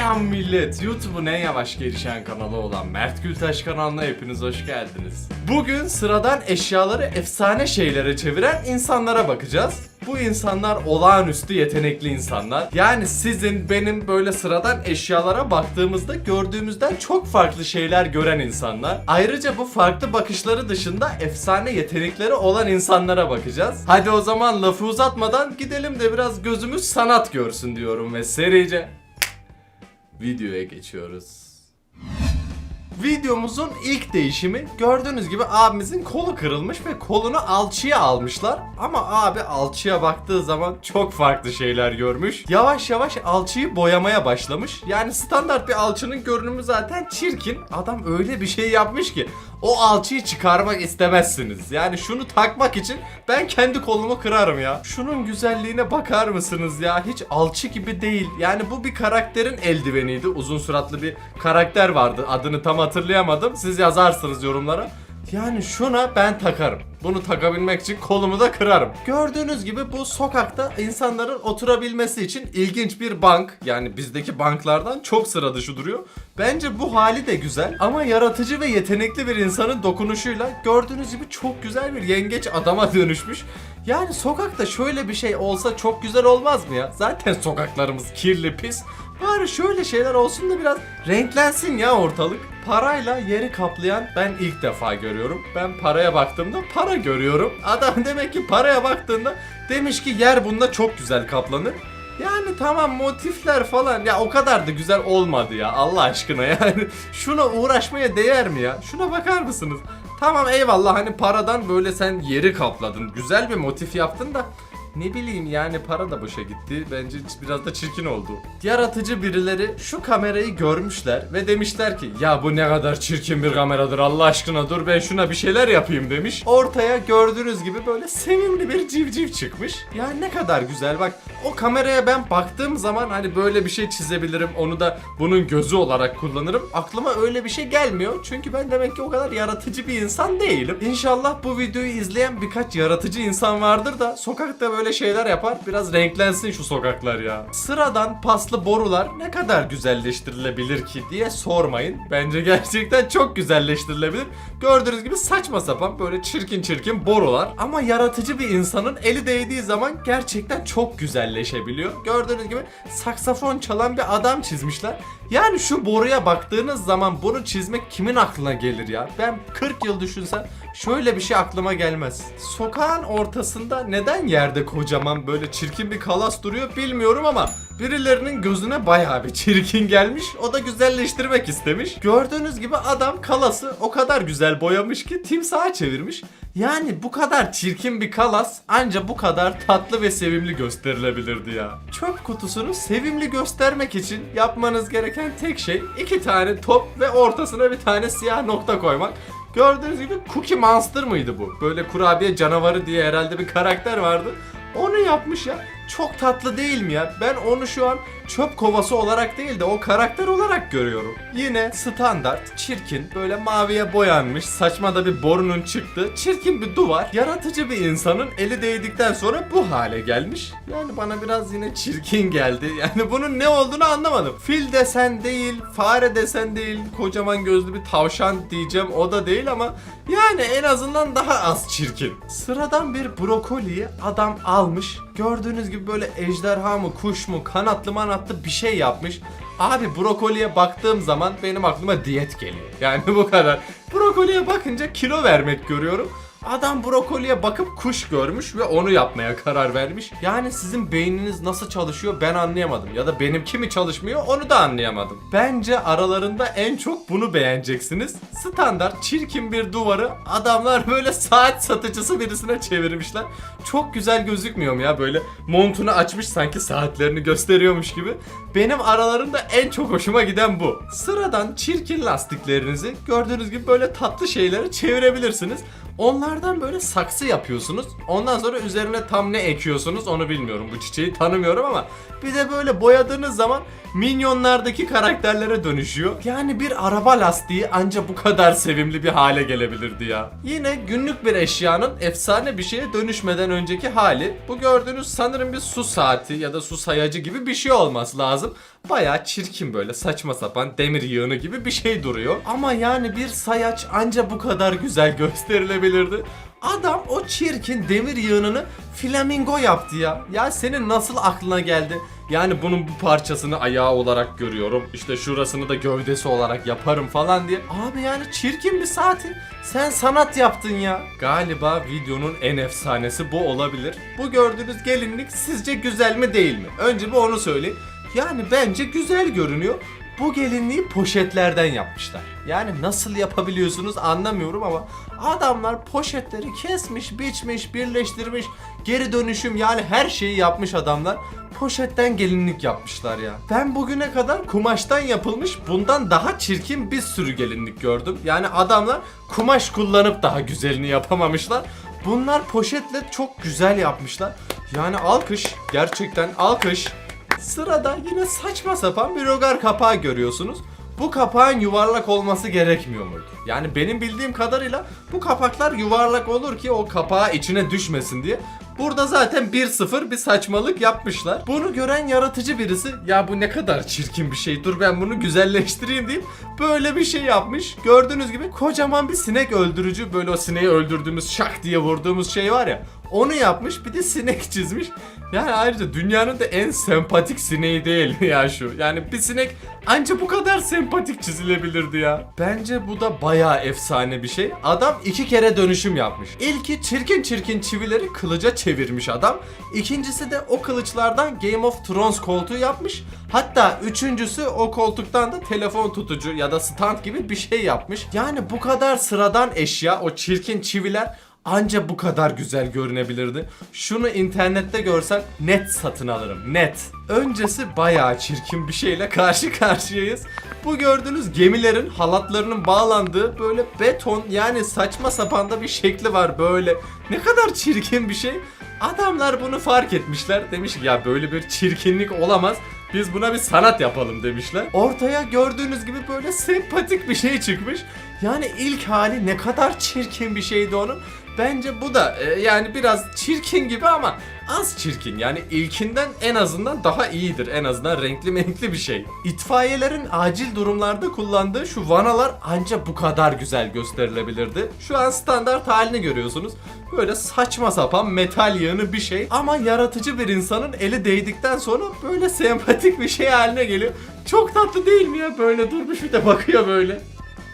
Selam millet. YouTube'un en yavaş gelişen kanalı olan Mert Gültaş kanalına hepiniz hoş geldiniz. Bugün sıradan eşyaları efsane şeylere çeviren insanlara bakacağız. Bu insanlar olağanüstü yetenekli insanlar. Yani sizin benim böyle sıradan eşyalara baktığımızda gördüğümüzden çok farklı şeyler gören insanlar. Ayrıca bu farklı bakışları dışında efsane yetenekleri olan insanlara bakacağız. Hadi o zaman lafı uzatmadan gidelim de biraz gözümüz sanat görsün diyorum ve serice videoya geçiyoruz. Videomuzun ilk değişimi gördüğünüz gibi abimizin kolu kırılmış ve kolunu alçıya almışlar. Ama abi alçıya baktığı zaman çok farklı şeyler görmüş. Yavaş yavaş alçıyı boyamaya başlamış. Yani standart bir alçının görünümü zaten çirkin. Adam öyle bir şey yapmış ki o alçıyı çıkarmak istemezsiniz. Yani şunu takmak için ben kendi kolumu kırarım ya. Şunun güzelliğine bakar mısınız ya? Hiç alçı gibi değil. Yani bu bir karakterin eldiveniydi. Uzun suratlı bir karakter vardı. Adını tam hatırlayamadım. Siz yazarsınız yorumlara. Yani şuna ben takarım. Bunu takabilmek için kolumu da kırarım. Gördüğünüz gibi bu sokakta insanların oturabilmesi için ilginç bir bank. Yani bizdeki banklardan çok sıra dışı duruyor. Bence bu hali de güzel ama yaratıcı ve yetenekli bir insanın dokunuşuyla gördüğünüz gibi çok güzel bir yengeç adama dönüşmüş. Yani sokakta şöyle bir şey olsa çok güzel olmaz mı ya? Zaten sokaklarımız kirli pis. Bari şöyle şeyler olsun da biraz renklensin ya ortalık. Parayla yeri kaplayan ben ilk defa görüyorum. Ben paraya baktığımda para görüyorum. Adam demek ki paraya baktığında demiş ki yer bunda çok güzel kaplanır. Yani tamam motifler falan ya o kadar da güzel olmadı ya Allah aşkına yani. Şuna uğraşmaya değer mi ya? Şuna bakar mısınız? Tamam eyvallah hani paradan böyle sen yeri kapladın. Güzel bir motif yaptın da ne bileyim yani para da boşa gitti. Bence biraz da çirkin oldu. Yaratıcı birileri şu kamerayı görmüşler ve demişler ki ya bu ne kadar çirkin bir kameradır Allah aşkına dur ben şuna bir şeyler yapayım demiş. Ortaya gördüğünüz gibi böyle sevimli bir civciv çıkmış. Ya ne kadar güzel bak o kameraya ben baktığım zaman hani böyle bir şey çizebilirim onu da bunun gözü olarak kullanırım. Aklıma öyle bir şey gelmiyor çünkü ben demek ki o kadar yaratıcı bir insan değilim. İnşallah bu videoyu izleyen birkaç yaratıcı insan vardır da sokakta böyle şeyler yapar biraz renklensin şu sokaklar ya. Sıradan paslı borular ne kadar güzelleştirilebilir ki diye sormayın. Bence gerçekten çok güzelleştirilebilir. Gördüğünüz gibi saçma sapan böyle çirkin çirkin borular ama yaratıcı bir insanın eli değdiği zaman gerçekten çok güzelleşebiliyor. Gördüğünüz gibi saksafon çalan bir adam çizmişler. Yani şu boruya baktığınız zaman bunu çizmek kimin aklına gelir ya? Ben 40 yıl düşünsem şöyle bir şey aklıma gelmez. Sokağın ortasında neden yerde kocaman böyle çirkin bir kalas duruyor bilmiyorum ama birilerinin gözüne bayağı bir çirkin gelmiş. O da güzelleştirmek istemiş. Gördüğünüz gibi adam kalası o kadar güzel boyamış ki timsaha çevirmiş. Yani bu kadar çirkin bir kalas anca bu kadar tatlı ve sevimli gösterilebilirdi ya. Çöp kutusunu sevimli göstermek için yapmanız gereken tek şey iki tane top ve ortasına bir tane siyah nokta koymak. Gördüğünüz gibi Cookie Monster mıydı bu? Böyle kurabiye canavarı diye herhalde bir karakter vardı. Onu yapmış ya. Çok tatlı değil mi ya? Ben onu şu an çöp kovası olarak değil de o karakter olarak görüyorum. Yine standart, çirkin, böyle maviye boyanmış, saçma da bir borunun çıktığı çirkin bir duvar. Yaratıcı bir insanın eli değdikten sonra bu hale gelmiş. Yani bana biraz yine çirkin geldi. Yani bunun ne olduğunu anlamadım. Fil desen değil, fare desen değil, kocaman gözlü bir tavşan diyeceğim o da değil ama yani en azından daha az çirkin. Sıradan bir brokoliyi adam almış. Gördüğünüz gibi böyle ejderha mı, kuş mu, kanatlı manatlı bir şey yapmış. Abi brokoliye baktığım zaman benim aklıma diyet geliyor. Yani bu kadar. Brokoliye bakınca kilo vermek görüyorum. Adam brokoliye bakıp kuş görmüş ve onu yapmaya karar vermiş. Yani sizin beyniniz nasıl çalışıyor ben anlayamadım. Ya da benimki mi çalışmıyor onu da anlayamadım. Bence aralarında en çok bunu beğeneceksiniz. Standart çirkin bir duvarı adamlar böyle saat satıcısı birisine çevirmişler. Çok güzel gözükmüyor mu ya böyle montunu açmış sanki saatlerini gösteriyormuş gibi. Benim aralarında en çok hoşuma giden bu. Sıradan çirkin lastiklerinizi gördüğünüz gibi böyle tatlı şeylere çevirebilirsiniz. Onlardan böyle saksı yapıyorsunuz. Ondan sonra üzerine tam ne ekiyorsunuz onu bilmiyorum. Bu çiçeği tanımıyorum ama bir de böyle boyadığınız zaman minyonlardaki karakterlere dönüşüyor. Yani bir araba lastiği anca bu kadar sevimli bir hale gelebilirdi ya. Yine günlük bir eşyanın efsane bir şeye dönüşmeden önceki hali. Bu gördüğünüz sanırım bir su saati ya da su sayacı gibi bir şey olması lazım. Baya çirkin böyle saçma sapan demir yığını gibi bir şey duruyor. Ama yani bir sayaç anca bu kadar güzel gösterilebilirdi. Adam o çirkin demir yığınını flamingo yaptı ya. Ya senin nasıl aklına geldi? Yani bunun bu parçasını ayağı olarak görüyorum. İşte şurasını da gövdesi olarak yaparım falan diye. Abi yani çirkin bir saati. Sen sanat yaptın ya. Galiba videonun en efsanesi bu olabilir. Bu gördüğünüz gelinlik sizce güzel mi değil mi? Önce bir onu söyleyeyim. Yani bence güzel görünüyor. Bu gelinliği poşetlerden yapmışlar. Yani nasıl yapabiliyorsunuz anlamıyorum ama adamlar poşetleri kesmiş, biçmiş, birleştirmiş, geri dönüşüm yani her şeyi yapmış adamlar. Poşetten gelinlik yapmışlar ya. Ben bugüne kadar kumaştan yapılmış bundan daha çirkin bir sürü gelinlik gördüm. Yani adamlar kumaş kullanıp daha güzelini yapamamışlar. Bunlar poşetle çok güzel yapmışlar. Yani alkış, gerçekten alkış. Sırada yine saçma sapan bir rogar kapağı görüyorsunuz. Bu kapağın yuvarlak olması gerekmiyor muydu? Yani benim bildiğim kadarıyla bu kapaklar yuvarlak olur ki o kapağı içine düşmesin diye. Burada zaten 1-0 bir saçmalık yapmışlar. Bunu gören yaratıcı birisi ya bu ne kadar çirkin bir şey dur ben bunu güzelleştireyim deyip böyle bir şey yapmış. Gördüğünüz gibi kocaman bir sinek öldürücü böyle o sineği öldürdüğümüz şak diye vurduğumuz şey var ya onu yapmış bir de sinek çizmiş. Yani ayrıca dünyanın da en sempatik sineği değil ya şu? Yani bir sinek anca bu kadar sempatik çizilebilirdi ya. Bence bu da bayağı efsane bir şey. Adam iki kere dönüşüm yapmış. İlki çirkin çirkin çivileri kılıca çevirmiş adam. İkincisi de o kılıçlardan Game of Thrones koltuğu yapmış. Hatta üçüncüsü o koltuktan da telefon tutucu ya da stand gibi bir şey yapmış. Yani bu kadar sıradan eşya o çirkin çiviler Anca bu kadar güzel görünebilirdi. Şunu internette görsem net satın alırım. Net. Öncesi bayağı çirkin bir şeyle karşı karşıyayız. Bu gördüğünüz gemilerin halatlarının bağlandığı böyle beton yani saçma sapan da bir şekli var böyle. Ne kadar çirkin bir şey. Adamlar bunu fark etmişler. Demiş ki ya böyle bir çirkinlik olamaz. Biz buna bir sanat yapalım demişler. Ortaya gördüğünüz gibi böyle sempatik bir şey çıkmış. Yani ilk hali ne kadar çirkin bir şeydi onun. Bence bu da e, yani biraz çirkin gibi ama az çirkin. Yani ilkinden en azından daha iyidir. En azından renkli renkli bir şey. İtfaiyelerin acil durumlarda kullandığı şu vanalar ancak bu kadar güzel gösterilebilirdi. Şu an standart halini görüyorsunuz. Böyle saçma sapan metal yığını bir şey ama yaratıcı bir insanın eli değdikten sonra böyle sempatik bir şey haline geliyor. Çok tatlı değil mi ya böyle durmuş bir de bakıyor böyle.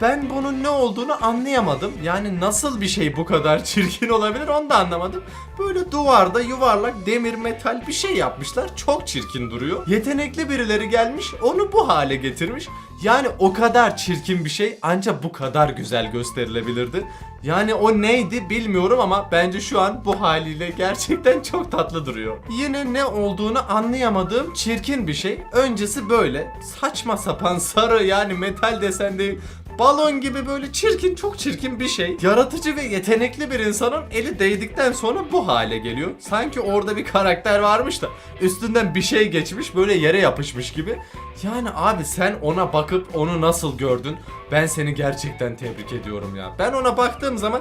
Ben bunun ne olduğunu anlayamadım. Yani nasıl bir şey bu kadar çirkin olabilir onu da anlamadım. Böyle duvarda yuvarlak demir metal bir şey yapmışlar. Çok çirkin duruyor. Yetenekli birileri gelmiş onu bu hale getirmiş. Yani o kadar çirkin bir şey ancak bu kadar güzel gösterilebilirdi. Yani o neydi bilmiyorum ama bence şu an bu haliyle gerçekten çok tatlı duruyor. Yine ne olduğunu anlayamadığım çirkin bir şey. Öncesi böyle saçma sapan sarı yani metal desen değil balon gibi böyle çirkin çok çirkin bir şey. Yaratıcı ve yetenekli bir insanın eli değdikten sonra bu hale geliyor. Sanki orada bir karakter varmış da üstünden bir şey geçmiş böyle yere yapışmış gibi. Yani abi sen ona bakıp onu nasıl gördün? Ben seni gerçekten tebrik ediyorum ya. Ben ona baktığım zaman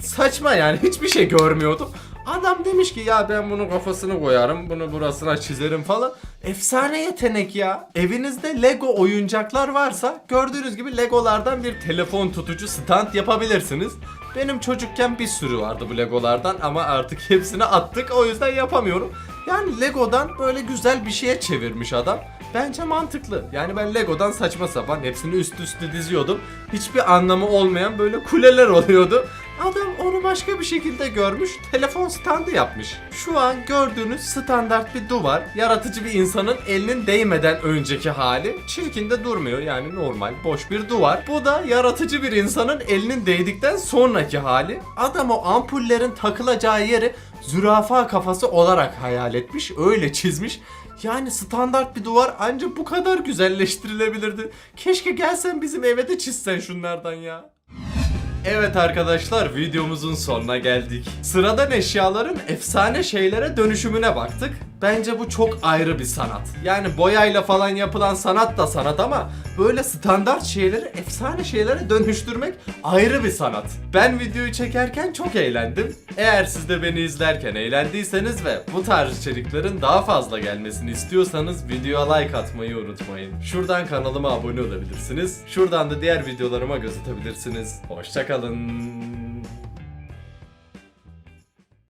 saçma yani hiçbir şey görmüyordum. Adam demiş ki ya ben bunun kafasını koyarım, bunu burasına çizerim falan. Efsane yetenek ya. Evinizde Lego oyuncaklar varsa gördüğünüz gibi Legolardan bir telefon tutucu stand yapabilirsiniz. Benim çocukken bir sürü vardı bu Legolardan ama artık hepsini attık o yüzden yapamıyorum. Yani Lego'dan böyle güzel bir şeye çevirmiş adam. Bence mantıklı. Yani ben Lego'dan saçma sapan hepsini üst üste diziyordum. Hiçbir anlamı olmayan böyle kuleler oluyordu. Adam onu başka bir şekilde görmüş, telefon standı yapmış. Şu an gördüğünüz standart bir duvar, yaratıcı bir insanın elinin değmeden önceki hali. Çirkin de durmuyor yani normal, boş bir duvar. Bu da yaratıcı bir insanın elinin değdikten sonraki hali. Adam o ampullerin takılacağı yeri zürafa kafası olarak hayal etmiş, öyle çizmiş. Yani standart bir duvar ancak bu kadar güzelleştirilebilirdi. Keşke gelsen bizim eve de çizsen şunlardan ya. Evet arkadaşlar videomuzun sonuna geldik. Sıradan eşyaların efsane şeylere dönüşümüne baktık. Bence bu çok ayrı bir sanat. Yani boyayla falan yapılan sanat da sanat ama böyle standart şeyleri efsane şeylere dönüştürmek ayrı bir sanat. Ben videoyu çekerken çok eğlendim. Eğer siz de beni izlerken eğlendiyseniz ve bu tarz içeriklerin daha fazla gelmesini istiyorsanız videoya like atmayı unutmayın. Şuradan kanalıma abone olabilirsiniz. Şuradan da diğer videolarıma göz atabilirsiniz. Hoşçakalın.